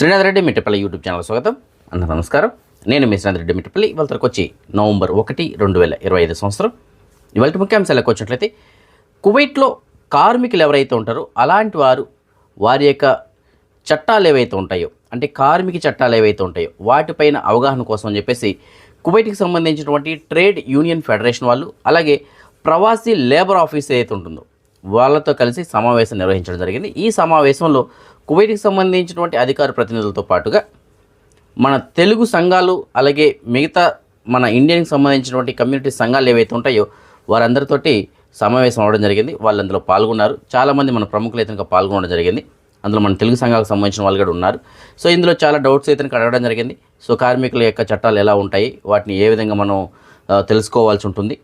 Srinath Reddy Mittapalli YouTube channel స్వాగతం. అందరూ నమస్కారం. నేను మీ శ్రీనాథ్ రెడ్డి మిట్టపల్లి. ఇవాళ వచ్చి నవంబర్ ఒకటి రెండు వేల ఇరవై ఐదు సంవత్సరం. ఇవాళ ముఖ్యాంశాలకు వచ్చినట్లయితే కువైట్లో కార్మికులు ఎవరైతే ఉంటారో అలాంటి వారు వారి యొక్క చట్టాలు ఏవైతే ఉంటాయో అంటే కార్మిక చట్టాలు ఏవైతే ఉంటాయో వాటిపైన అవగాహన కోసం అని చెప్పేసి కువైట్కి సంబంధించినటువంటి ట్రేడ్ యూనియన్ ఫెడరేషన్ వాళ్ళు అలాగే ప్రవాసీ లేబర్ ఆఫీస్ ఏదైతే ఉంటుందో వాళ్ళతో కలిసి సమావేశం నిర్వహించడం జరిగింది. ఈ సమావేశంలో కువైట్కి సంబంధించినటువంటి అధికార ప్రతినిధులతో పాటుగా మన తెలుగు సంఘాలు అలాగే మిగతా మన ఇండియన్కి సంబంధించినటువంటి కమ్యూనిటీ సంఘాలు ఏవైతే ఉంటాయో వారందరితోటి సమావేశం అవ్వడం జరిగింది. వాళ్ళు అందులో పాల్గొన్నారు. చాలామంది మన ప్రముఖులు అయితే పాల్గొనడం జరిగింది. అందులో మన తెలుగు సంఘాలకు సంబంధించిన వాళ్ళు కూడా ఉన్నారు. సో ఇందులో చాలా డౌట్స్ అయితే అడగడం జరిగింది. సో కార్మికుల యొక్క చట్టాలు ఎలా ఉంటాయి? వాటిని ఏ విధంగా మనం తెలుసుకోవాల్సి ఉంటుంది?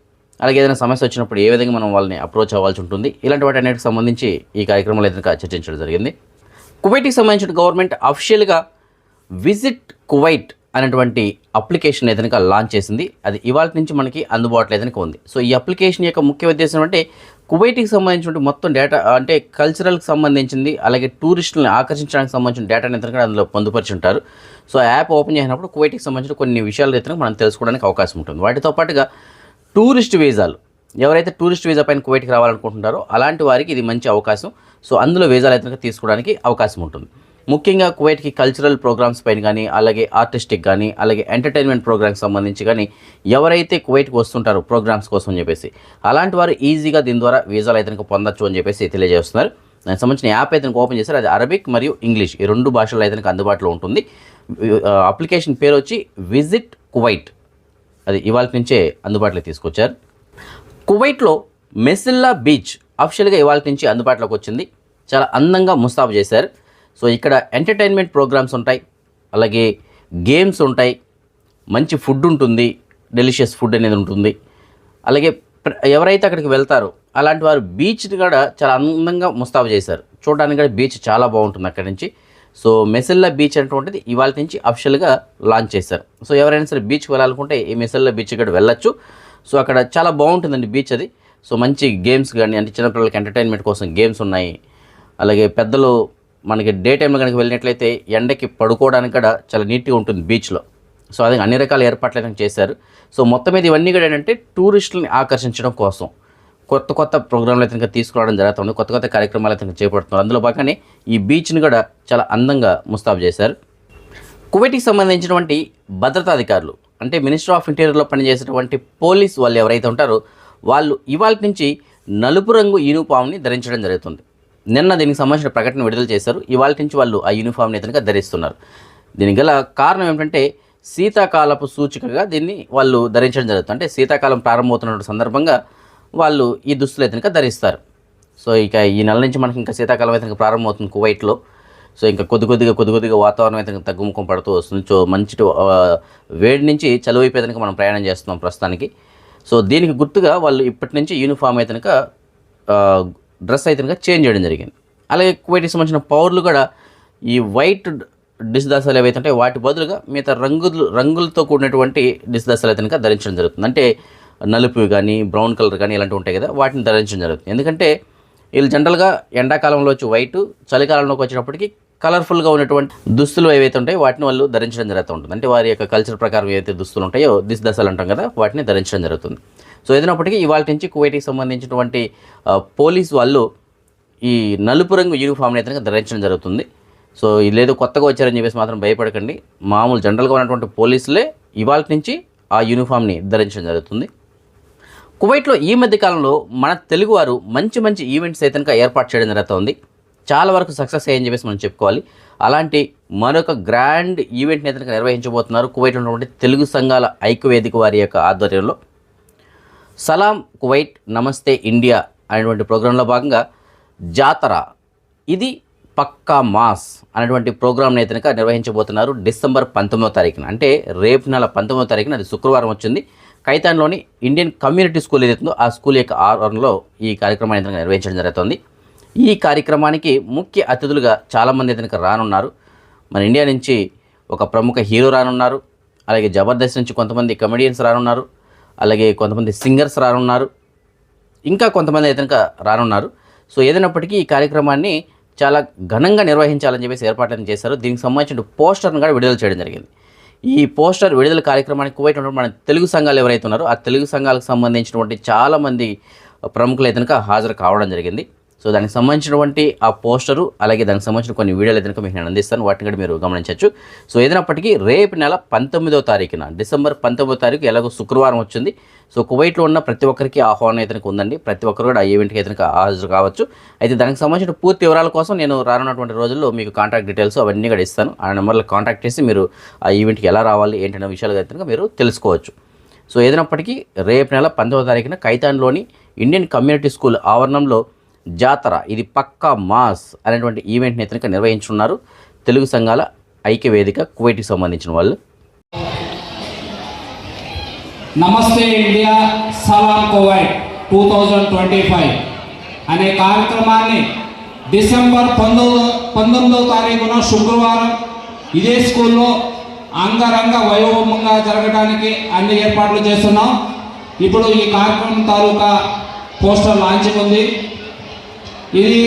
అలాగే ఏదైనా సమస్య వచ్చినప్పుడు ఏ విధంగా మనం వాళ్ళని అప్రోచ్ అవ్వాల్సి ఉంటుంది? ఇలాంటి వాటి అన్నిటికి సంబంధించి ఈ కార్యక్రమంలో అయితే చర్చించడం జరిగింది. కువైట్కి సంబంధించిన గవర్నమెంట్ అఫిషియల్గా విజిట్ కువైట్ అనేటువంటి అప్లికేషన్ ఏదైనా లాంచ్ చేసింది అది ఇవాళ నుంచి మనకి అందుబాటులో ఏదైనా ఉంది. సో ఈ అప్లికేషన్ యొక్క ముఖ్య ఉద్దేశం అంటే కువైట్కి సంబంధించిన మొత్తం డేటా అంటే కల్చరల్కి సంబంధించింది అలాగే టూరిస్టులను ఆకర్షించడానికి సంబంధించిన డేటా అనేది కూడా అందులో పొందుపరిచి ఉంటారు సో ఆ యాప్ ఓపెన్ చేసినప్పుడు కువైట్కి సంబంధించిన కొన్ని విషయాలు అయితే మనం తెలుసుకోవడానికి అవకాశం ఉంటుంది. వాటితో పాటుగా టూరిస్ట్ వీజాలు ఎవరైతే టూరిస్ట్ వీజా పైన కువైట్కి రావాలనుకుంటున్నారో అలాంటి వారికి ఇది మంచి అవకాశం. సో అందులో వీజాలు అయితే తీసుకోవడానికి అవకాశం ఉంటుంది. ముఖ్యంగా కువైట్కి కల్చరల్ ప్రోగ్రామ్స్ పైన కానీ అలాగే ఆర్టిస్టిక్ కానీ అలాగే ఎంటర్టైన్మెంట్ ప్రోగ్రామ్స్ సంబంధించి కానీ ఎవరైతే కువైట్కి వస్తుంటారో ప్రోగ్రామ్స్ కోసం అని చెప్పేసి అలాంటి వారు ఈజీగా దీని ద్వారా వీజాలు అయితే పొందొచ్చు అని చెప్పేసి తెలియజేస్తున్నారు. దానికి సంబంధించిన యాప్ అయితే ఓపెన్ చేశారు. అది అరబిక్ మరియు ఇంగ్లీష్. ఈ రెండు భాషల్లో అయితే అందుబాటులో ఉంటుంది. అప్లికేషన్ పేరు వచ్చి విజిట్ కువైట్. అది ఇవాళ నుంచే అందుబాటులో తీసుకొచ్చారు. కువైట్లో మెసిల్లా బీచ్ అఫిషియల్గా ఇవాళ నుంచి అందుబాటులోకి వచ్చింది. చాలా అందంగా ముస్తాబు చేశారు. సో ఇక్కడ ఎంటర్టైన్మెంట్ ప్రోగ్రామ్స్ ఉంటాయి. అలాగే గేమ్స్ ఉంటాయి. మంచి ఫుడ్ ఉంటుంది. డెలిషియస్ ఫుడ్ అనేది ఉంటుంది. అలాగే ఎవరైతే అక్కడికి వెళ్తారో అలాంటి వారు బీచ్ని కూడా చాలా అందంగా ముస్తాబు చేశారు. చూడడానికి కూడా బీచ్ చాలా బాగుంటుంది అక్కడి నుంచి. సో మెసెల్లా బీచ్ అనేటువంటిది ఇవాళ నుంచి అఫిషియల్గా లాంచ్ చేశారు. సో ఎవరైనా సరే బీచ్కి వెళ్ళాలనుకుంటే ఈ మెసెల్లా బీచ్ కూడా వెళ్ళొచ్చు. సో అక్కడ చాలా బాగుంటుందండి బీచ్ అది. సో మంచి గేమ్స్ కానీ అంటే చిన్నపిల్లలకి ఎంటర్టైన్మెంట్ కోసం గేమ్స్ ఉన్నాయి. అలాగే పెద్దలు మనకి డే టైంలో కనుక వెళ్ళినట్లయితే ఎండకి పడుకోవడానికి కూడా చాలా నీట్గా ఉంటుంది బీచ్లో. సో అది అన్ని రకాల ఏర్పాట్లు అయితే చేశారు. సో మొత్తం మీద ఇవన్నీ కూడా ఏంటంటే టూరిస్టులని ఆకర్షించడం కోసం. కొత్త కొత్త ప్రోగ్రాంలు అయితే ఇంకా తీసుకురావడం జరుగుతుంది. కొత్త కొత్త కార్యక్రమాలు అయితే చేపడుతున్నారు. అందులో భాగంగానే ఈ బీచ్ని కూడా చాలా అందంగా ముస్తాబు చేశారు. కువైట్కి సంబంధించినటువంటి భద్రతా అధికారులు అంటే మినిస్టర్ ఆఫ్ ఇంటీరియర్లో పనిచేసేటువంటి పోలీస్ వాళ్ళు ఎవరైతే ఉంటారో వాళ్ళు ఇవాళ నుంచి నలుపు రంగు యూనిఫామ్ని ధరించడం జరుగుతుంది. నిన్న దీనికి సంబంధించిన ప్రకటన విడుదల చేశారు. ఇవాళ నుంచి వాళ్ళు ఆ యూనిఫామ్ని ఇతనిగా ధరిస్తున్నారు. దీనికి గల కారణం ఏమిటంటే శీతాకాలపు సూచికగా దీన్ని వాళ్ళు ధరించడం జరుగుతుంది. అంటే శీతాకాలం ప్రారంభమవుతున్న సందర్భంగా వాళ్ళు ఈ దుస్తులు ఇతనిగా ధరిస్తారు. సో ఇక ఈ నెల నుంచి మనకి ఇంకా శీతాకాలం ఇతనికి ప్రారంభమవుతుంది కువైట్లో. సో ఇంకా కొద్ది కొద్దిగా కొద్ది కొద్దిగా వాతావరణం అయితే తగ్గుముఖం పడుతూ వస్తుంది. సో మంచి వేడి నుంచి చలువ మనం ప్రయాణం చేస్తున్నాం ప్రస్తుతానికి. సో దీనికి గుర్తుగా వాళ్ళు ఇప్పటి నుంచి యూనిఫామ్ అయితే కనుక డ్రెస్ అయితే కనుక చేంజ్ చేయడం జరిగింది. అలాగే కువైట్కి సంబంధించిన పౌరులు కూడా ఈ వైట్ డిస్ ఏవైతే ఉంటాయో వాటి బదులుగా మిగతా రంగులు రంగులతో కూడినటువంటి డిస్ అయితే కనుక ధరించడం జరుగుతుంది. అంటే నలుపు కానీ బ్రౌన్ కలర్ కానీ ఇలాంటివి ఉంటాయి కదా వాటిని ధరించడం జరుగుతుంది. ఎందుకంటే వీళ్ళు జనరల్గా ఎండాకాలంలో వచ్చి వైట్ చలికాలంలోకి వచ్చినప్పటికీ కలర్ఫుల్గా ఉన్నటువంటి దుస్తులు ఏవైతే ఉంటాయో వాటిని వాళ్ళు ధరించడం జరుగుతూ ఉంటుంది. అంటే వారి యొక్క కల్చర్ ప్రకారం ఏవైతే దుస్తులు ఉంటాయో దిస్ దశలు అంటాం కదా వాటిని ధరించడం జరుగుతుంది. సో ఏదైనప్పటికీ ఇవాళ నుంచి కువైట్కి సంబంధించినటువంటి పోలీస్ వాళ్ళు ఈ నలుపు రంగు యూనిఫామ్ని అయితే ధరించడం జరుగుతుంది. సో లేదో కొత్తగా వచ్చారని చెప్పేసి మాత్రం భయపడకండి. మామూలు జనరల్గా ఉన్నటువంటి పోలీసులే ఇవాళ నుంచి ఆ యూనిఫామ్ని ధరించడం జరుగుతుంది. కువైట్లో ఈ మధ్య కాలంలో మన తెలుగువారు మంచి మంచి ఈవెంట్స్ అయితే ఏర్పాటు చేయడం జరుగుతుంది. చాలా వరకు సక్సెస్ అయ్యని చెప్పేసి మనం చెప్పుకోవాలి. అలాంటి మరొక గ్రాండ్ ఈవెంట్ని అయితే నిర్వహించబోతున్నారు కువైట్లో ఉన్నటువంటి తెలుగు సంఘాల ఐక్యవేదిక వారి యొక్క ఆధ్వర్యంలో. సలాం కువైట్ నమస్తే ఇండియా అనేటువంటి ప్రోగ్రాంలో భాగంగా జాతర. ఇది పక్కా మాస్ అనేటువంటి ప్రోగ్రామ్ని అయితే నిర్వహించబోతున్నారు డిసెంబర్ పంతొమ్మిదో తారీఖున. అంటే రేపు నెల పంతొమ్మిదో తారీఖున అది శుక్రవారం వచ్చింది. కైతాన్లోని ఇండియన్ కమ్యూనిటీ స్కూల్ ఏదైతుందో ఆ స్కూల్ యొక్క ఆవరణలో ఈ కార్యక్రమాన్ని అయితే నిర్వహించడం జరుగుతుంది. ఈ కార్యక్రమానికి ముఖ్య అతిథులుగా చాలామంది అతనికి రానున్నారు. మన ఇండియా నుంచి ఒక ప్రముఖ హీరో రానున్నారు. అలాగే జబర్దస్త్ నుంచి కొంతమంది కమెడియన్స్ రానున్నారు. అలాగే కొంతమంది సింగర్స్ రానున్నారు. ఇంకా కొంతమంది అయితే రానున్నారు. సో ఏదైనప్పటికీ ఈ కార్యక్రమాన్ని చాలా ఘనంగా నిర్వహించాలని చెప్పేసి ఏర్పాట్లను చేశారు. దీనికి సంబంధించిన పోస్టర్ను కూడా విడుదల చేయడం జరిగింది. ఈ పోస్టర్ విడుదల కార్యక్రమానికి కువైట్ ఉన్నటువంటి మన తెలుగు సంఘాలు ఎవరైతే ఉన్నారో ఆ తెలుగు సంఘాలకు సంబంధించినటువంటి చాలామంది ప్రముఖులు అయితే కనుక హాజరు కావడం జరిగింది. సో దానికి సంబంధించినటువంటి ఆ పోస్టరు అలాగే దానికి సంబంధించిన కొన్ని వీడియోలు అయితే మీకు నేను అందిస్తాను. వాటిని కూడా మీరు గమనించవచ్చు. సో ఏదైనప్పటికీ రేపు నెల పంతొమ్మిదో తారీఖున డిసెంబర్ పంతొమ్మిదో తారీఖు ఎలాగో శుక్రవారం వచ్చింది. సో కువైట్లో ఉన్న ప్రతి ఒక్కరికి ఆహ్వానం అయితే ఉందండి. ప్రతి ఒక్కరు కూడా ఆ ఈవెంట్కి అయితే హాజరు కావచ్చు. అయితే దానికి సంబంధించిన పూర్తి వివరాల కోసం నేను రానున్నటువంటి రోజుల్లో మీకు కాంటాక్ట్ డీటెయిల్స్ అవన్నీ కూడా ఇస్తాను. ఆ నెంబర్లో కాంటాక్ట్ చేసి మీరు ఆ ఈవెంట్కి ఎలా రావాలి ఏంటనే విషయాలు అయితే మీరు తెలుసుకోవచ్చు. సో ఏదైనప్పటికీ రేపు నెల పంతొమ్మిదో తారీఖున కైతాన్లోని ఇండియన్ కమ్యూనిటీ స్కూల్ ఆవరణంలో జాతర ఇది పక్కా మాస్ అనేటువంటి ఈవెంట్ని అయితే నిర్వహించున్నారు తెలుగు సంఘాల ఐక్య వేదిక కువైట్కి సంబంధించిన వాళ్ళు. నమస్తే ఇండియా సలాం Kuwait two thousand twenty five అనే కార్యక్రమాన్ని డిసెంబర్ పంతొమ్మిదో పంతొమ్మిదవ తారీఖున శుక్రవారం ఇదే స్కూల్లో అంగరంగ వైభవంగా జరగడానికి అన్ని ఏర్పాట్లు చేస్తున్నాం. ఇప్పుడు ఈ కార్యక్రమం తాలూకా పోస్టర్ లాంచింగ్ ఉంది. ఇది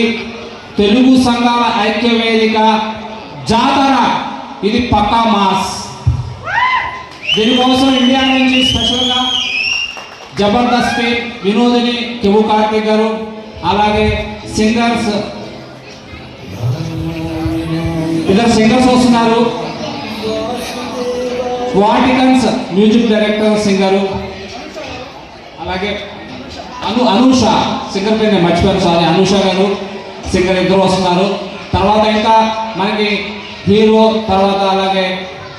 తెలుగు సంఘాల ఐక్య వేదిక జాతర. ఇది పక్కా మాస్. దీనికోసం ఇండియా నుంచి స్పెషల్గా జబర్దస్త్ వినోదిని కెవు కార్తిక్ గారు అలాగే సింగర్స్ ఇద్దరు సింగర్స్ వస్తున్నారు. వాటికన్స్ మ్యూజిక్ డైరెక్టర్ సింగరు అలాగే అను అనూష సింగర్ పేరు నేను మర్చిపోయాను సారీ. అనూష గారు సింగర్ ఇద్దరు వస్తున్నారు. తర్వాత ఇంకా మనకి హీరో తర్వాత అలాగే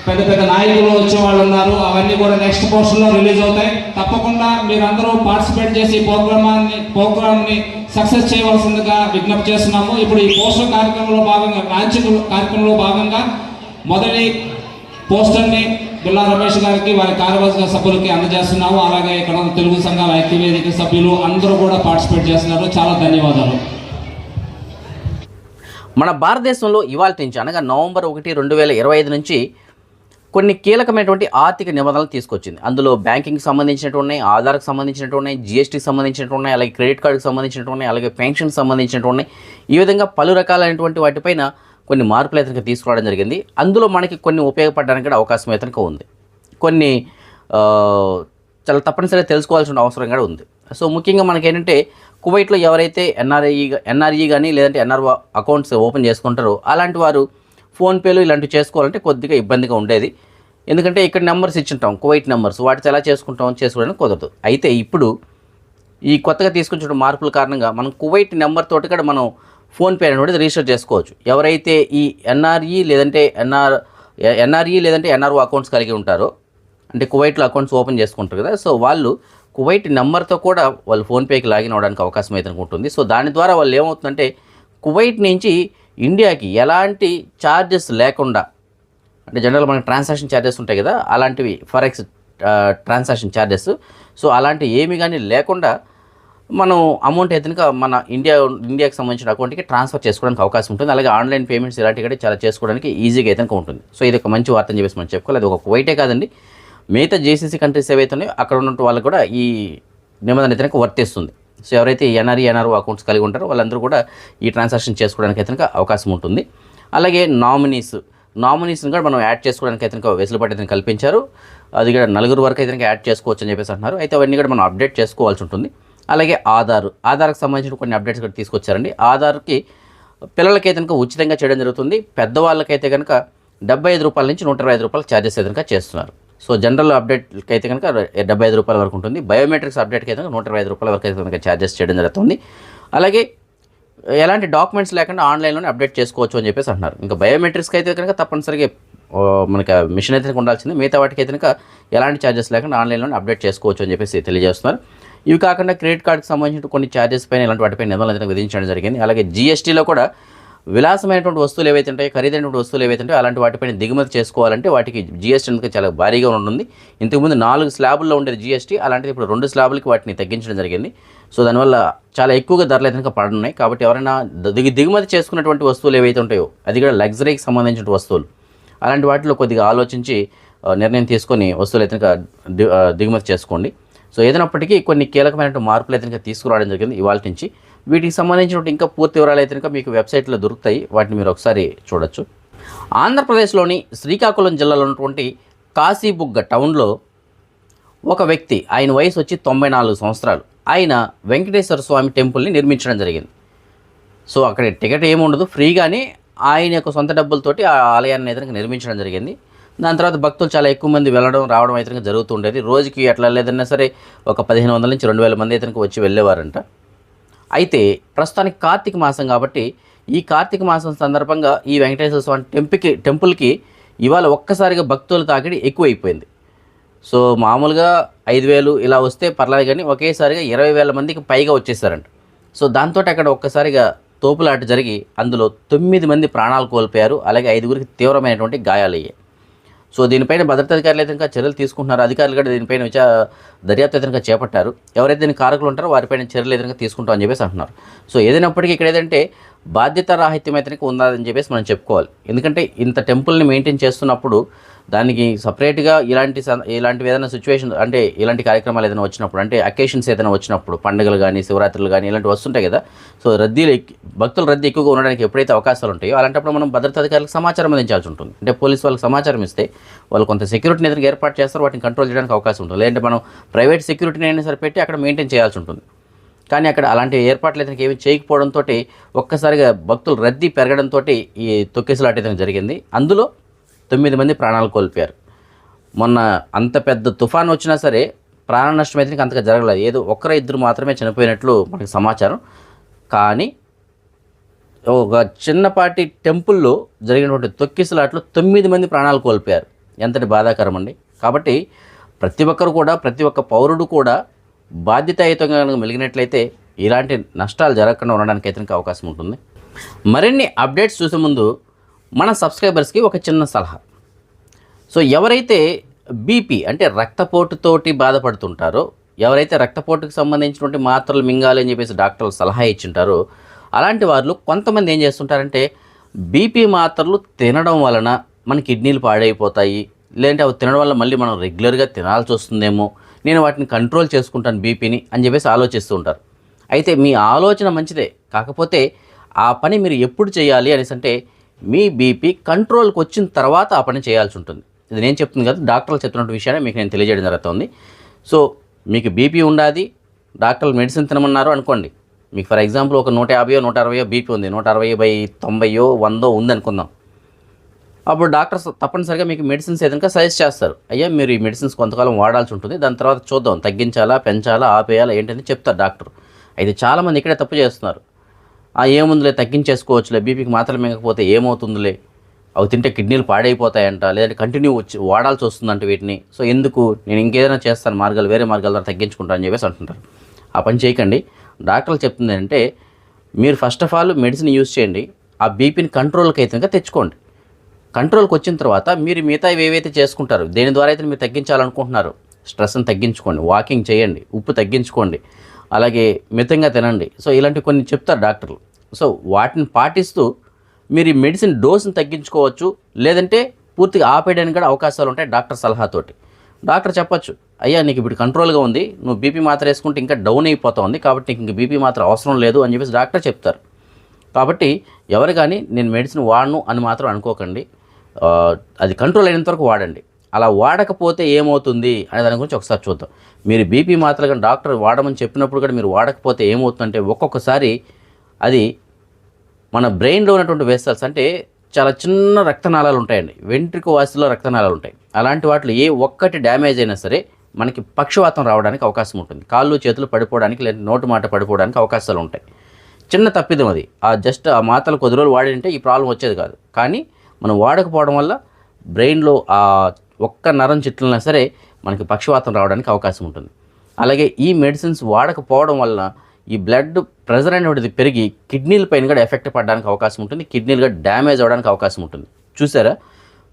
పెద్ద పెద్ద నాయకులు వచ్చే వాళ్ళు ఉన్నారు. అవన్నీ కూడా నెక్స్ట్ పోస్టర్లో రిలీజ్ అవుతాయి. తప్పకుండా మీరందరూ పార్టిసిపేట్ చేసి ఈ ప్రోగ్రామాన్ని ప్రోగ్రామ్ని సక్సెస్ చేయవలసిందిగా విజ్ఞప్తి చేస్తున్నాము. ఇప్పుడు ఈ పోస్టర్ కార్యక్రమంలో భాగంగా లాంచింగ్ కార్యక్రమంలో భాగంగా మొదటి పోస్టర్ని బిల్లా రమేష్ గారికి వారి కార్యవర్గ సభ్యులకి అందజేస్తున్నాము. అలాగే ఇక్కడ తెలుగు సంఘాల ఐక్యవేదిక సభ్యులు అందరూ కూడా పార్టిసిపేట్ చేస్తున్నారు. చాలా ధన్యవాదాలు. మన భారతదేశంలో ఇవాళ నుంచి అనగా నవంబర్ ఒకటి రెండు వేల ఇరవై ఐదు నుంచి కొన్ని కీలకమైనటువంటి ఆర్థిక నిబంధనలు తీసుకొచ్చింది. అందులో బ్యాంకింగ్కి సంబంధించినట్టు ఉన్నాయి ఆధార్కి సంబంధించినట్టు ఉన్నాయి జిఎస్టీకి సంబంధించినట్టు ఉన్నాయి అలాగే క్రెడిట్ కార్డుకి సంబంధించినట్టు ఉన్నాయి అలాగే పెన్షన్కి సంబంధించినట్టు ఉన్నాయి. ఈ విధంగా పలు రకాలైనటువంటి వాటిపైన కొన్ని మార్పులు అయితే తీసుకురావడం జరిగింది. అందులో మనకి కొన్ని ఉపయోగపడడానికి కూడా అవకాశం అయితే ఉంది. కొన్ని చాలా తప్పనిసరిగా తెలుసుకోవాల్సిన అవసరం కూడా ఉంది. సో ముఖ్యంగా మనకి ఏంటంటే కువైట్లో ఎవరైతే ఎన్ఆర్ఐ ఎన్ఆర్ఈ కానీ లేదంటే ఎన్ఆర్ఓ అకౌంట్స్ ఓపెన్ చేసుకుంటారో అలాంటి వారు ఫోన్పేలు ఇలాంటివి చేసుకోవాలంటే కొద్దిగా ఇబ్బందిగా ఉండేది. ఎందుకంటే ఇక్కడ నెంబర్స్ ఇచ్చింటాం కువైట్ నెంబర్స్. వాటితో ఎలా చేసుకుంటాం చేసుకోవడానికి కుదరదు. అయితే ఇప్పుడు ఈ కొత్తగా తీసుకొచ్చిన మార్పుల కారణంగా మనం కువైట్ నెంబర్ తోటి కూడా మనం ఫోన్పే అనేది రిజిస్టర్ చేసుకోవచ్చు. ఎవరైతే ఈ ఎన్ఆర్ఈ లేదంటే ఎన్ఆర్ ఎన్ఆర్ఈ లేదంటే ఎన్ఆర్ఓ అకౌంట్స్ కలిగి ఉంటారో అంటే కువైట్లో అకౌంట్స్ ఓపెన్ చేసుకుంటారు కదా సో వాళ్ళు కువైట్ నెంబర్తో కూడా వాళ్ళు ఫోన్పేకి లాగిన్ అవ్వడానికి అవకాశం అయితే ఉంటుంది. సో దాని ద్వారా వాళ్ళు ఏమవుతుందంటే కువైట్ నుంచి ఇండియాకి ఎలాంటి ఛార్జెస్ లేకుండా అంటే జనరల్ మనకి ట్రాన్సాక్షన్ ఛార్జెస్ ఉంటాయి కదా అలాంటివి ఫారెక్స్ ట్రాన్సాక్షన్ ఛార్జెస్ సో అలాంటివి ఏమి కానీ లేకుండా మనం అమౌంట్ అయితే మన ఇండియా ఇండియాకి సంబంధించిన అకౌంట్కి ట్రాన్స్ఫర్ చేసుకోవడానికి అవకాశం ఉంటుంది. అలాగే ఆన్లైన్ పేమెంట్స్ ఇలాంటివి కూడా చాలా చేసుకోవడానికి ఈజీగా అయితే ఉంటుంది. సో ఇది ఒక మంచి వార్త అని చెప్పేసి మనం చెప్పుకోవాలి. అది ఒక కువైటే కాదండి. మిగతా జేసీసీ కంట్రీస్ ఏవైతే ఉన్నాయో అక్కడ ఉన్న వాళ్ళు కూడా ఈ నిబంధన అయితే వర్తిస్తుంది. సో ఎవరైతే ఎన్ఆర్ఈ ఎన్ఆర్ఓ అకౌంట్స్ కలిగి ఉంటారో వాళ్ళందరూ కూడా ఈ ట్రాన్సాక్షన్ చేసుకోవడానికి అయితే అవకాశం ఉంటుంది. అలాగే నామినీస్ నామినీస్ని కూడా మనం యాడ్ చేసుకోవడానికి అయితే వెసులుబాటు అయితే కల్పించారు. అది కూడా నలుగురు వరకు అయితే యాడ్ చేసుకోవచ్చు అని చెప్పేసి అంటున్నారు. అయితే అవన్నీ కూడా మనం అప్డేట్ చేసుకోవాల్సి ఉంటుంది. అలాగే ఆధార్ ఆధార్కి సంబంధించిన కొన్ని అప్డేట్స్ కూడా తీసుకొచ్చారండి. ఆధార్కి పిల్లలకైతే కనుక ఉచితంగా చేయడం జరుగుతుంది. పెద్దవాళ్ళకైతే కనుక డెబ్బై ఐదు రూపాయల నుంచి నూట ఇరవై ఐదు రూపాయల ఛార్జెస్ అయితే కనుక చేస్తున్నారు. సో జనరల్ అప్డేట్కి అయితే కనుక డెబ్బై ఐదు రూపాయల వరకు ఉంటుంది. బయోమెట్రిక్స్ అప్డేట్కి అయితే కనుక నూట ఇరవై ఐదు రూపాయల వరకు అయితే కనుక ఛార్జెస్ చేయడం జరుగుతుంది. అలాగే ఎలాంటి డాక్యుమెంట్స్ లేకుండా ఆన్లైన్లోనే అప్డేట్ చేసుకోవచ్చు అని చెప్పేసి అంటున్నారు. ఇంకా బయోమెట్రిక్స్కి అయితే కనుక తప్పనిసరిగా మనకి మిషన్ అయితే ఉండాల్సింది. మిగతా వాటికి అయితే కనుక ఎలాంటి ఛార్జెస్ లేకుండా ఆన్లైన్లోనే అప్డేట్ చేసుకోవచ్చు అని చెప్పేసి తెలియజేస్తున్నారు. ఇవి కాకుండా క్రెడిట్ కార్డుకి సంబంధించిన కొన్ని ఛార్జెస్ పైన ఇలాంటి వాటిపై నిబంధనలు విధించడం జరిగింది. అలాగే జీఎస్టీలో కూడా విలాసమైనటువంటి వస్తువులు ఏవైతే ఉంటాయో ఖరీదైనటువంటి వస్తువులు ఏవైతే ఉంటాయో అలాంటి వాటిపైన దిగుమతి చేసుకోవాలంటే వాటికి జీఎస్టీ అనేది చాలా భారీగా ఉంటుంది ఇంతకుముందు నాలుగు స్లాబుల్లో ఉండేది జీఎస్టీ అలాంటిది ఇప్పుడు రెండు స్లాబులకి వాటిని తగ్గించడం జరిగింది. సో దానివల్ల చాలా ఎక్కువగా ధరలు అయితే పడున్నాయి. కాబట్టి ఎవరైనా దిగు దిగుమతి చేసుకున్నటువంటి వస్తువులు ఏవైతే ఉంటాయో అది కూడా లగ్జరీకి సంబంధించిన వస్తువులు అలాంటి వాటిలో కొద్దిగా ఆలోచించి నిర్ణయం తీసుకొని వస్తువులు అయితే దిగుమతి చేసుకోండి. సో ఏదైనప్పటికీ కొన్ని కీలకమైనటువంటి మార్పులు అయితే తీసుకురావడం జరిగింది ఇవాళ నుంచి. వీటికి సంబంధించినటువంటి ఇంకా పూర్తి వివరాలు అయితే కనుక మీకు వెబ్సైట్లో దొరుకుతాయి. వాటిని మీరు ఒకసారి చూడొచ్చు. ఆంధ్రప్రదేశ్లోని శ్రీకాకుళం జిల్లాలో ఉన్నటువంటి కాశీబుగ్గ టౌన్లో ఒక వ్యక్తి ఆయన వయసు వచ్చి తొంభై నాలుగు సంవత్సరాలు. ఆయన వెంకటేశ్వర స్వామి టెంపుల్ని నిర్మించడం జరిగింది. సో అక్కడ టికెట్ ఏమి ఉండదు ఫ్రీగానే ఆయన యొక్క సొంత డబ్బులతోటి ఆ ఆలయాన్ని అయితే నిర్మించడం జరిగింది. దాని తర్వాత భక్తులు చాలా ఎక్కువ మంది వెళ్ళడం రావడం అయితే జరుగుతూ ఉండేది. రోజుకి ఎట్లా లేదన్నా సరే ఒక పదిహేను వందల నుంచి రెండు వేల మంది అయితే వచ్చి వెళ్ళేవారంట. అయితే ప్రస్తుతానికి కార్తీక మాసం కాబట్టి ఈ కార్తీక మాసం సందర్భంగా ఈ వెంకటేశ్వర స్వామి టెంపుల్కి టెంపుల్కి ఇవాళ ఒక్కసారిగా భక్తుల తాకిడి ఎక్కువైపోయింది. సో మామూలుగా ఐదు వేలు ఇలా వస్తే పర్లేదు కానీ ఒకేసారిగా ఇరవై వేల మందికి పైగా వచ్చేసారంట. సో దాంతో అక్కడ ఒక్కసారిగా తోపులాట జరిగి అందులో తొమ్మిది మంది ప్రాణాలు కోల్పోయారు. అలాగే ఐదుగురికి తీవ్రమైనటువంటి గాయాలయ్యాయి. సో దీనిపైన భద్రతా అధికారులు అయితే ఇంకా చర్యలు తీసుకుంటున్నారు. అధికారులు కూడా దీనిపైన విచా దర్యాప్తు అయితే ఇంకా చేపట్టారు. ఎవరైతే దీని కారకులు ఉంటారో వారిపైన చర్యలు ఏదైనా తీసుకుంటాం అని చెప్పేసి అంటున్నారు. సో ఏదైనప్పటికీ ఇక్కడ ఏదంటే బాధ్యత రాహిత్యం అయితే ఉందని చెప్పేసి మనం చెప్పుకోవాలి. ఎందుకంటే ఇంత టెంపుల్ని మెయింటైన్ చేస్తున్నప్పుడు దానికి సపరేట్గా ఇలాంటి ఇలాంటివి ఏదైనా సిచ్యువేషన్ అంటే ఇలాంటి కార్యక్రమాలు ఏదైనా వచ్చినప్పుడు అంటే అకేషన్స్ ఏదైనా వచ్చినప్పుడు పండుగలు కానీ శివరాత్రులు కానీ ఇలాంటివి వస్తుంటాయి కదా. సో రద్దీలు ఎక్కి- భక్తుల రద్దీ ఎక్కువగా ఉండడానికి ఎప్పుడైతే అవకాశాలు ఉంటాయో అలాంటప్పుడు మనం భద్రతా అధికారులకు సమాచారం అందించాల్సి ఉంటుంది. అంటే పోలీస్ వాళ్ళకి సమాచారం ఇస్తే వాళ్ళు కొంత సెక్యూరిటీని ఎదురు ఏర్పాటు చేస్తారు వాటిని కంట్రోల్ చేయడానికి అవకాశం ఉంటుంది. లేదంటే మనం ప్రైవేట్ సెక్యూరిటీని అయినా సరే పెట్టి అక్కడ మెయింటైన్ చేయాల్సి ఉంటుంది. కానీ అక్కడ అలాంటి ఏర్పాట్లు అయితే ఏమి చేయకపోవడంతో ఒక్కసారిగా భక్తులు రద్దీ పెరగడంతో ఈ తొక్కేసలాట అయితే జరిగింది. అందులో తొమ్మిది మంది ప్రాణాలు కోల్పోయారు. మొన్న అంత పెద్ద తుఫాన్ వచ్చినా సరే ప్రాణ నష్టం అయితే అంతగా జరగలేదు. ఏదో ఒకరు ఇద్దరు మాత్రమే చనిపోయినట్లు మనకి సమాచారం. కానీ ఒక చిన్నపాటి టెంపుల్లో జరిగినటువంటి తొక్కిసలాట్లో తొమ్మిది మంది ప్రాణాలు కోల్పోయారు. ఎంతటి బాధాకరం అండి. కాబట్టి ప్రతి ఒక్కరు కూడా ప్రతి ఒక్క పౌరుడు కూడా బాధ్యతాయుతంగా కనుక మెలిగినట్లయితే ఇలాంటి నష్టాలు జరగకుండా ఉండడానికి అయితే అవకాశం ఉంటుంది. మరిన్ని అప్డేట్స్ చూసే ముందు మన సబ్స్క్రైబర్స్కి ఒక చిన్న సలహా. సో ఎవరైతే బీపీ అంటే రక్తపోటుతోటి బాధపడుతుంటారో ఎవరైతే రక్తపోటుకు సంబంధించినటువంటి మాత్రలు మింగాలి అని చెప్పేసి డాక్టర్లు సలహా ఇచ్చింటారో అలాంటి వాళ్ళు కొంతమంది ఏం చేస్తుంటారంటే బీపీ మాత్రలు తినడం వలన మన కిడ్నీలు పాడైపోతాయి లేదంటే అవి తినడం వల్ల మళ్ళీ మనం రెగ్యులర్గా తినాల్సి వస్తుందేమో నేను వాటిని కంట్రోల్ చేసుకుంటాను బీపీని అని చెప్పేసి ఆలోచిస్తూ ఉంటారు. అయితే మీ ఆలోచన మంచిదే కాకపోతే ఆ పని మీరు ఎప్పుడు చేయాలి అనేసి అంటే మీ బీపీ కంట్రోల్కి వచ్చిన తర్వాత ఆ పని చేయాల్సి ఉంటుంది. ఇది నేను చెప్తుంది కదా డాక్టర్లు చెప్తున్న విషయాన్ని మీకు నేను తెలియజేయడం జరుగుతుంది. సో మీకు బీపీ ఉండాది డాక్టర్లు మెడిసిన్ తినమన్నారు అనుకోండి. మీకు ఫర్ ఎగ్జాంపుల్ ఒక నూట యాభైయో నూట అరవయో బీపీ ఉంది నూట అరవై బై తొంభైయో వందో ఉంది అనుకుందాం. అప్పుడు డాక్టర్స్ తప్పనిసరిగా మీకు మెడిసిన్స్ ఏదైనా సజెస్ట్ చేస్తారు. అయ్యా మీరు ఈ మెడిసిన్స్ కొంతకాలం వాడాల్సి ఉంటుంది దాని తర్వాత చూద్దాం తగ్గించాలా పెంచాలా ఆపేయాలా ఏంటని చెప్తారు డాక్టర్. అయితే చాలామంది ఇక్కడే తప్పు చేస్తున్నారు. ఏముందిలే తగ్గించేసుకోవచ్చులే బీపీకి మాత్రం మింగకపోతే ఏమవుతుందిలే? అవి తింటే కిడ్నీలు పాడైపోతాయంట లేదంటే కంటిన్యూ వచ్చి వాడాల్సి వస్తుందంట వీటిని. సో ఎందుకు? నేను ఇంకేదైనా చేస్తాను మార్గాలు వేరే మార్గాల ద్వారా తగ్గించుకుంటాను అని చెప్పేసి అంటుంటారు. ఆ పని చేయకండి. డాక్టర్లు చెప్తుంది అంటే మీరు first of all medicine use చేయండి ఆ బీపీని కంట్రోల్కి అయితే కనుక తెచ్చుకోండి. కంట్రోల్కి వచ్చిన తర్వాత మీరు మిగతా ఏవైతే చేసుకుంటారు దేని ద్వారా అయితే మీరు తగ్గించాలనుకుంటున్నారు స్ట్రెస్ని తగ్గించుకోండి వాకింగ్ చేయండి ఉప్పు తగ్గించుకోండి. అలాగే మితంగా తినండి. సో ఇలాంటి కొన్ని చెప్తారు డాక్టర్లు. సో వాటిని పాటిస్తూ మీరు ఈ మెడిసిన్ డోస్ని తగ్గించుకోవచ్చు. లేదంటే పూర్తిగా ఆపేయడానికి కూడా అవకాశాలు ఉంటాయి డాక్టర్ సలహాతోటి. డాక్టర్ చెప్పొచ్చు అయ్యా నీకు ఇప్పుడు కంట్రోల్గా ఉంది. నువ్వు బీపీ మాత్ర వేసుకుంటే ఇంకా డౌన్ అయిపోతా ఉంది కాబట్టి నీకు ఇంక బీపీ మాత్రం అవసరం లేదు అని చెప్పేసి డాక్టర్ చెప్తారు. కాబట్టి ఎవరు కానీ నేను మెడిసిన్ వాడను అని మాత్రం అనుకోకండి. అది కంట్రోల్ అయినంత వరకు వాడండి. అలా వాడకపోతే ఏమవుతుంది అనే దాని గురించి ఒకసారి చూద్దాం. మీరు బీపీ మాత్రలు కానీ డాక్టర్ వాడమని చెప్పినప్పుడు కూడా మీరు వాడకపోతే ఏమవుతుందంటే ఒక్కొక్కసారి అది మన బ్రెయిన్లో ఉన్నటువంటి వేసల్స్ అంటే చాలా చిన్న రక్తనాళాలు ఉంటాయండి. వెంట్రుక వాసిలో రక్తనాళాలు ఉంటాయి. అలాంటి వాటిలో ఏ ఒక్కటి డ్యామేజ్ అయినా సరే మనకి పక్షవాతం రావడానికి అవకాశం ఉంటుంది. కాళ్ళు చేతులు పడిపోవడానికి లేదా నోటు మాట పడిపోవడానికి అవకాశాలు ఉంటాయి. చిన్న తప్పిదం అది. ఆ జస్ట్ ఆ మాత్రలు కొద్ది రోజులు వాడింటే ఈ ప్రాబ్లం వచ్చేది కాదు. కానీ మనం వాడకపోవడం వల్ల బ్రెయిన్లో ఆ ఒక్క నరం చిట్లైనా సరే మనకి పక్షవాతం రావడానికి అవకాశం ఉంటుంది. అలాగే ఈ మెడిసిన్స్ వాడకపోవడం వల్ల ఈ బ్లడ్ ప్రెజర్ అనేటువంటిది పెరిగి కిడ్నీల పైన కూడా ఎఫెక్ట్ పడడానికి అవకాశం ఉంటుంది. కిడ్నీలుగా డ్యామేజ్ అవ్వడానికి అవకాశం ఉంటుంది. చూసారా?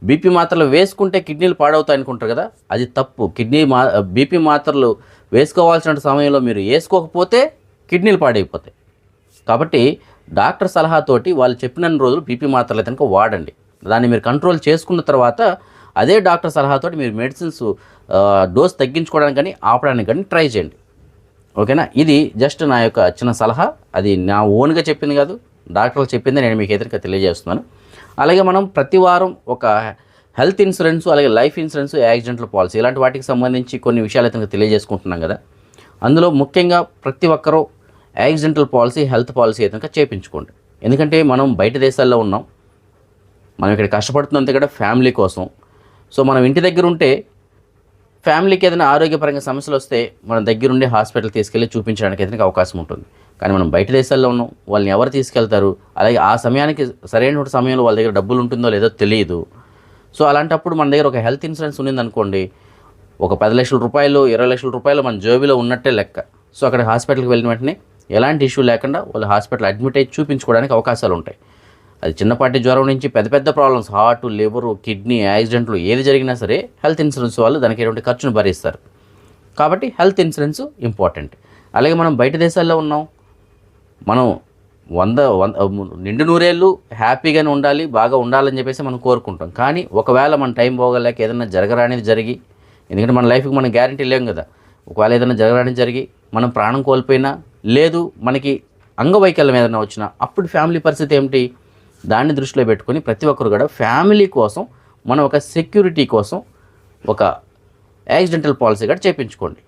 బీపీ మాత్రలు వేసుకుంటే కిడ్నీలు పాడవుతాయి అనుకుంటారు కదా? అది తప్పు. కిడ్నీ మా బీపీ మాత్రలు వేసుకోవాల్సిన సమయంలో మీరు వేసుకోకపోతే కిడ్నీలు పాడైపోతాయి. కాబట్టి డాక్టర్ సలహాతోటి వాళ్ళు చెప్పిన రోజులు బీపీ మాత్రలు కనుక వాడండి. దాన్ని మీరు కంట్రోల్ చేసుకున్న తర్వాత అదే డాక్టర్ సలహాతోటి మీరు మెడిసిన్స్ డోస్ తగ్గించుకోవడానికి కానీ ఆపడానికి కానీ ట్రై చేయండి. ఓకేనా? ఇది జస్ట్ నా యొక్క చిన్న సలహా. అది నా ఓన్గా చెప్పింది కాదు డాక్టర్లు చెప్పింది నేను మీకు ఎదురుగా తెలియజేస్తున్నాను. అలాగే మనం ప్రతి వారం ఒక హెల్త్ ఇన్సూరెన్స్ అలాగే లైఫ్ ఇన్సూరెన్స్ యాక్సిడెంటల్ పాలసీ ఇలాంటి వాటికి సంబంధించి కొన్ని విషయాలు అయితే తెలియజేసుకుంటున్నాం కదా. అందులో ముఖ్యంగా ప్రతి ఒక్కరూ యాక్సిడెంటల్ పాలసీ హెల్త్ పాలసీ అయితే చేపించుకోండి. చేయించుకోండి ఎందుకంటే మనం బయట దేశాల్లో ఉన్నాం. మనం ఇక్కడ కష్టపడుతున్నంత కూడా ఫ్యామిలీ కోసం సో మనం ఇంటి దగ్గర ఉంటే ఫ్యామిలీకి ఏదైనా ఆరోగ్యపరంగా సమస్యలు వస్తే మన దగ్గరుండి హాస్పిటల్ తీసుకెళ్ళి చూపించడానికి అయితే అవకాశం ఉంటుంది. కానీ మనం బయట దేశాల్లో ఉన్నాం వాళ్ళని ఎవరు తీసుకెళ్తారు అలాగే ఆ సమయానికి సరైన సమయంలో వాళ్ళ దగ్గర డబ్బులు ఉంటుందో లేదో తెలియదు. సో అలాంటప్పుడు మన దగ్గర ఒక హెల్త్ ఇన్సూరెన్స్ ఉన్నిందనుకోండి ఒక పది లక్షల రూపాయలు ఇరవై లక్షల రూపాయలు మన జేబులో ఉన్నట్టే లెక్క. సో అక్కడ హాస్పిటల్కి వెళ్ళిన వెంటనే ఎలాంటి ఇష్యూ లేకుండా వాళ్ళు హాస్పిటల్ అడ్మిట్ అయ్యి చూపించుకోవడానికి అవకాశాలు ఉంటాయి. అది చిన్నపాటి జ్వరం నుంచి పెద్ద పెద్ద ప్రాబ్లమ్స్ హార్ట్ లివర్ కిడ్నీ యాక్సిడెంట్లు ఏది జరిగినా సరే హెల్త్ ఇన్సూరెన్స్ వాళ్ళు దానికి ఎటువంటి ఖర్చును భరిస్తారు. కాబట్టి హెల్త్ ఇన్సూరెన్స్ ఇంపార్టెంట్ అలాగే మనం బయట దేశాల్లో ఉన్నాం. మనం వంద వంద నిండు నూరేళ్ళు హ్యాపీగానే ఉండాలి బాగా ఉండాలని చెప్పేసి మనం కోరుకుంటాం. కానీ ఒకవేళ మన టైం పోగలేక ఏదైనా జరగరానిది జరిగి ఎందుకంటే మన లైఫ్కి మనం గ్యారంటీ లేం కదా. ఒకవేళ ఏదైనా జరగరానిది జరిగి మనం ప్రాణం కోల్పోయినా లేదు మనకి అంగవైకల్యం ఏదైనా వచ్చినా అప్పుడు ఫ్యామిలీ పరిస్థితి ఏమిటి? దాన్ని దృష్టిలో పెట్టుకొని ప్రతి ఒక్కరు కూడా ఫ్యామిలీ కోసం మనం ఒక సెక్యూరిటీ కోసం ఒక యాక్సిడెంటల్ పాలసీ కూడా చేయించుకోండి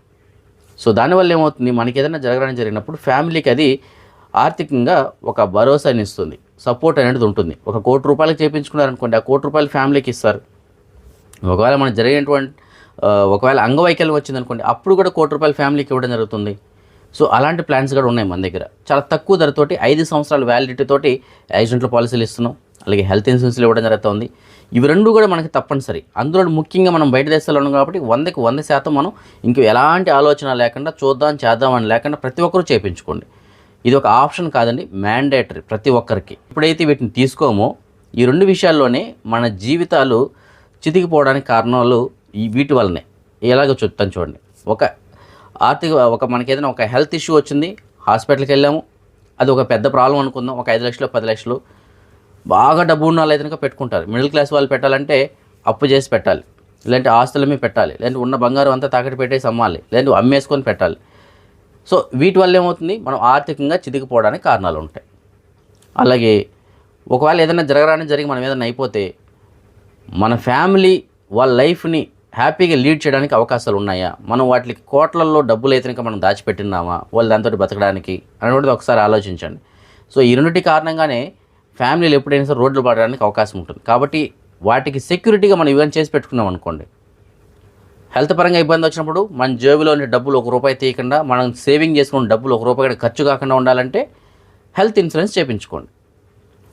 సో దానివల్ల ఏమవుతుంది? మనకి ఏదైనా జరగడానికి జరిగినప్పుడు ఫ్యామిలీకి అది ఆర్థికంగా ఒక భరోసాని ఇస్తుంది. సపోర్ట్ అనేది ఉంటుంది. ఒక కోటి రూపాయలకు చేయించుకున్నారనుకోండి ఆ కోటి రూపాయలు ఫ్యామిలీకి ఇస్తారు. ఒకవేళ మనం జరిగినటువంటి ఒకవేళ అంగవైకల్యం వచ్చిందనుకోండి అప్పుడు కూడా కోటి రూపాయలు ఫ్యామిలీకి ఇవ్వడం జరుగుతుంది. సో అలాంటి ప్లాన్స్ కూడా ఉన్నాయి మన దగ్గర. చాలా తక్కువ ధరతోటి ఐదు సంవత్సరాల వ్యాలిడిటీ తోటి యాక్సిడెంట్ల పాలసీలు ఇస్తున్నాం. అలాగే హెల్త్ ఇన్సూరెన్స్లు ఇవ్వడం జరుగుతుంది. ఇవి రెండు కూడా మనకి తప్పనిసరి. అందులో ముఖ్యంగా మనం బయట దేశాల్లో ఉన్నాం కాబట్టి వందకి వంద శాతం మనం ఇంక ఎలాంటి ఆలోచన లేకుండా చూద్దాం చేద్దాం అని లేకుండా ప్రతి ఒక్కరూ చేయించుకోండి ఇది ఒక ఆప్షన్ కాదండి మ్యాండేటరీ ప్రతి ఒక్కరికి. ఎప్పుడైతే వీటిని తీసుకోమో ఈ రెండు విషయాల్లోనే మన జీవితాలు చితికిపోవడానికి కారణాలు ఈ వీటి వల్లనే. ఎలాగో చెప్తాను చూడండి. ఒక ఆర్థిక ఒక మనకి ఏదైనా ఒక హెల్త్ ఇష్యూ వచ్చింది హాస్పిటల్కి వెళ్ళాము. అది ఒక పెద్ద ప్రాబ్లం అనుకుందాం ఒక ఐదు లక్షలు పది లక్షలు. బాగా డబ్బు ఉన్న వాళ్ళు అయితే పెట్టుకుంటారు. మిడిల్ క్లాస్ వాళ్ళు పెట్టాలంటే అప్పు చేసి పెట్టాలి. లేదంటే ఆస్తుల మీద పెట్టాలి. లేదంటే ఉన్న బంగారం అంతా తాకట్టు పెట్టేసి అమ్మాలి. లేదంటే అమ్మేసుకొని పెట్టాలి. సో వీటి వల్ల ఏమవుతుంది? మనం ఆర్థికంగా చితికిపోవడానికి కారణాలు ఉంటాయి. అలాగే ఒకవేళ ఏదైనా జరగరాని జరిగి మనం ఏదైనా అయిపోతే మన ఫ్యామిలీ వాళ్ళ లైఫ్ని హ్యాపీగా లీడ్ చేయడానికి అవకాశాలు ఉన్నాయా? మనం వాటికి కోట్లల్లో డబ్బులు అయితే మనం దాచిపెట్టినామా వాళ్ళు దాంతో బతకడానికి అనేటువంటిది ఒకసారి ఆలోచించండి. సో ఈ రెండింటి కారణంగానే ఫ్యామిలీలు ఎప్పుడైనా సరే రోడ్లు పడడానికి అవకాశం ఉంటుంది. కాబట్టి వాటికి సెక్యూరిటీగా మనం ఇవన్నీ చేసి పెట్టుకున్నాం అనుకోండి. హెల్త్ పరంగా ఇబ్బంది వచ్చినప్పుడు మన జేబులో ఉండే డబ్బులు ఒక రూపాయి తీయకుండా మనం సేవింగ్ చేసుకున్న డబ్బులు ఒక రూపాయి ఖర్చు కాకుండా ఉండాలంటే హెల్త్ ఇన్సూరెన్స్ చేయించుకోండి.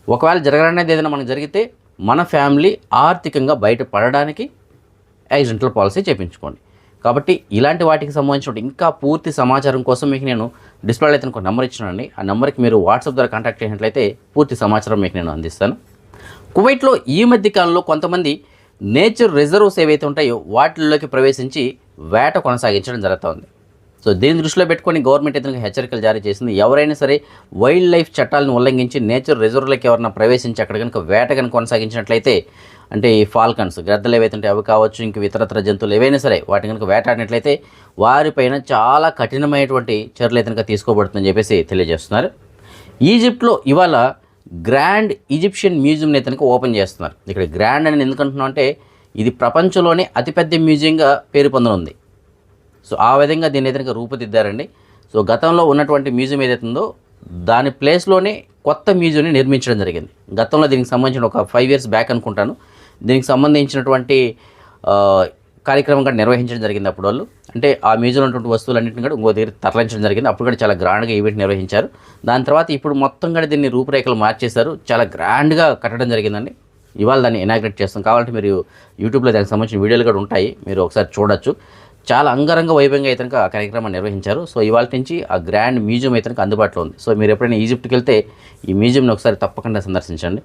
ఒకవేళ జరగడానికి ఏదైనా మనకు జరిగితే మన ఫ్యామిలీ ఆర్థికంగా బయటపడడానికి యాక్సిడెంటల్ పాలసీ చేయించుకోండి కాబట్టి ఇలాంటి వాటికి సంబంధించిన ఇంకా పూర్తి సమాచారం కోసం మీకు నేను డిస్ప్లేలో అయితే ఒక నెంబర్ ఇచ్చినండి ఆ నెంబర్కి మీరు వాట్సాప్ ద్వారా కాంటాక్ట్ చేసినట్లయితే పూర్తి సమాచారం మీకు నేను అందిస్తాను. కువైట్లో ఈ మధ్య కాలంలో కొంతమంది నేచర్ రిజర్వ్స్ ఏవైతే ఉంటాయో వాటిల్లోకి ప్రవేశించి వేట కొనసాగించడం జరుగుతోంది. సో దీని దృష్టిలో పెట్టుకొని గవర్నమెంట్ ఏదైనా హెచ్చరికలు జారీ చేసింది. ఎవరైనా సరే వైల్డ్ లైఫ్ చట్టాలను ఉల్లంఘించి నేచర్ రిజర్వ్లకి ఎవరైనా ప్రవేశించి అక్కడ కనుక వేట కనుక కొనసాగించినట్లయితే అంటే ఈ ఫాల్కన్స్ గ్రద్దలు ఏవైతే అవి కావచ్చు ఇంక ఇతరత్ర జంతువులు ఏవైనా సరే వాటిని కనుక వేటాడినట్లయితే వారిపైన చాలా కఠినమైనటువంటి చర్యలు అయితే కనుక తీసుకోబడుతుందని చెప్పేసి తెలియజేస్తున్నారు. ఈజిప్ట్లో ఇవాళ గ్రాండ్ ఈజిప్షియన్ మ్యూజియంని అయితే కనుక ఓపెన్ చేస్తున్నారు. ఇక్కడ గ్రాండ్ అని ఎందుకంటున్నాం అంటే ఇది ప్రపంచంలోనే అతిపెద్ద మ్యూజియంగా పేరు పొందనుంది. సో ఆ విధంగా దీన్ని అయితే కనుక రూపుదిద్దారండి. సో గతంలో ఉన్నటువంటి మ్యూజియం ఏదైతే ఉందో దాని ప్లేస్లోనే కొత్త మ్యూజియంని నిర్మించడం జరిగింది. గతంలో దీనికి సంబంధించిన ఒక ఫైవ్ ఇయర్స్ బ్యాక్ అనుకుంటాను. దీనికి సంబంధించినటువంటి కార్యక్రమం కూడా నిర్వహించడం జరిగింది అప్పుడు వాళ్ళు. అంటే ఆ మ్యూజియంలో ఉన్నటువంటి వస్తువులన్నింటిని కూడా ఇంకో దగ్గర తరలించడం జరిగింది. అప్పుడు కూడా చాలా గ్రాండ్గా ఈవెంట్ నిర్వహించారు. దాని తర్వాత ఇప్పుడు మొత్తం కూడా దీన్ని రూపురేఖలు మార్చేశారు. చాలా గ్రాండ్గా కట్టడం జరిగిందండి. ఇవాళ దాన్ని ఇనాగ్రేట్ చేస్తాం. కావాలంటే మీరు యూట్యూబ్లో దానికి సంబంధించిన వీడియోలు కూడా ఉంటాయి. మీరు ఒకసారి చూడొచ్చు. చాలా అంగరంగ వైభవంగా అయితే ఆ కార్యక్రమాన్ని నిర్వహించారు. సో ఇవాళ నుంచి ఆ గ్రాండ్ మ్యూజియం అయితే అందుబాటులో ఉంది. సో మీరు ఎప్పుడైనా ఈజిప్ట్కి వెళ్తే ఈ మ్యూజియంని ఒకసారి తప్పకుండా సందర్శించండి.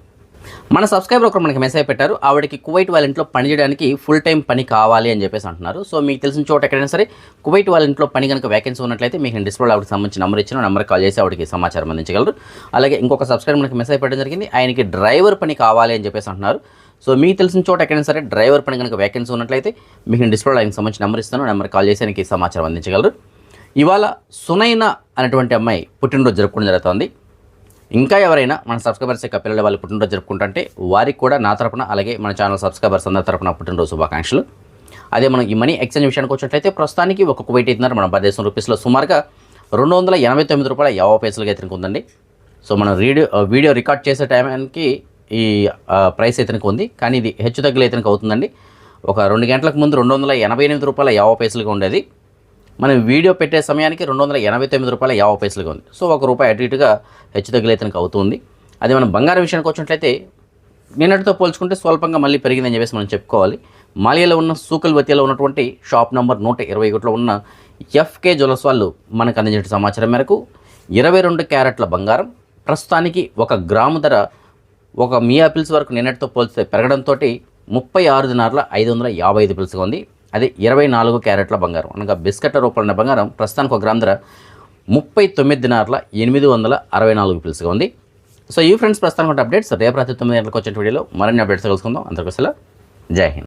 మన సబ్స్క్రైబర్ ఒకరు మనకి మెసేజ్ పెట్టారు ఆవిడకి కువైట్ వాళ్ళ ఇంట్లో పని చేయడానికి ఫుల్ టైం పని కావాలి అని చెప్పేసి అంటున్నారు. సో మీకు తెలిసిన చోట ఎక్కడైనా సరే కువైట్ వాళ్ళ ఇంట్లో పని కనుక వేకెన్సీ ఉన్నట్లయితే మీకు నేను డిస్ప్లే ఆవిడకి సంబంధించిన నెంబర్ ఇచ్చిన నెంబర్ కాల్ చేసి ఆవిడకి సమాచారం అందించగలరు. అలాగే ఇంకొక సబ్స్క్రైబర్ మనకి మెసేజ్ పెట్టడం జరిగింది ఆయనకి డ్రైవర్ పని కావాలి అని చెప్పేసి అంటున్నారు. సో మీకు తెలిసిన చోట ఎక్కడైనా సరే డ్రైవర్ పని కనుక వేకెన్సీ ఉన్నట్లయితే మీకు నేను డిస్ప్లే ఆయనకి సంబంధించిన నెంబర్ ఇస్తాను నెంబర్ కాల్ చేసి ఆయనకి సమాచారం అందించగలరు. ఇవాళ సునైన అనేటువంటి అమ్మాయి పుట్టినరోజు జరుపుకోవడం జరుగుతోంది. ఇంకా ఎవరైనా మన సబ్స్క్రైబర్స్ యొక్క పిల్లల వాళ్ళు పుట్టినరోజు జరుపుకుంటుంటే వారికి కూడా నా తరపున అలాగే మన ఛానల్ సబ్స్క్రైబర్స్ అందరి తరపున పుట్టినరోజు శుభాకాంక్షలు. అదే మనం ఈ మనీ ఎక్స్చేంజ్ విషయానికి వచ్చినట్లయితే ప్రస్తుతానికి ఒక కువైట్ ఇస్తున్నారు మన భారతదేశం రూపీస్లో సుమారుగా రెండు వందల ఎనభై తొమ్మిది రూపాయల యాభై పైసలుగా అయితే ఉందండి. సో మనం వీడియో వీడియో రికార్డ్ చేసే టైంకి ఈ ప్రైస్ అయితే ఉంది. కానీ ఇది హెచ్చు తగ్గులు అయితే అవుతుందండి. ఒక రెండు గంటలకు ముందు రెండు వందల ఎనభై ఎనిమిది రూపాయల యాభై పైసలుగా ఉండేది. మనం వీడియో పెట్టే సమయానికి రెండు వందల ఎనభై తొమ్మిది రూపాయల యాభై పైసలుగా ఉంది. సో ఒక రూపాయి అటు ఇటుగా హెచ్చు తగ్గులైతే అవుతుంది. అదే మనం బంగారం విషయానికి వచ్చినట్లయితే నిన్నటితో పోల్చుకుంటే స్వల్పంగా మళ్ళీ పెరిగిందని చెప్పేసి మనం చెప్పుకోవాలి. మాలియాలో ఉన్న సూకల్వతిలో ఉన్నటువంటి షాప్ నెంబర్ నూట ఇరవై ఒకటిలో ఉన్న ఎఫ్కే జ్యువెలర్స్ వాళ్ళు మనకు అందించిన సమాచారం మేరకు ఇరవై రెండు క్యారెట్ల బంగారం ప్రస్తుతానికి ఒక గ్రాము ధర ఒక మియా పిల్స్ వరకు నిన్నటితో పోల్చితే పెరగడంతో ముప్పై ఆరు దినార్ల ఐదు వందల యాభై ఐదు పిల్స్గా ఉంది. అదే ఇరవై నాలుగు క్యారెట్ల బంగారం. అనగా బిస్కెట్ రూపంలో బంగారం ప్రస్తుతానికి ఒక గ్రామ్ ధర ముప్పై తొమ్మిది దినార్ల ఎనిమిది వందల అరవై నాలుగు పిల్స్గా ఉంది. సో ఈ ఫ్రెండ్స్ ప్రస్తుతానికి అప్డేట్స్ రేపు రాత్రి తొమ్మిది గంటలకు వచ్చే వీడియోలో మరిన్ని అప్డేట్స్ కలుసుకుందాం. అందరికీ జై హింద్.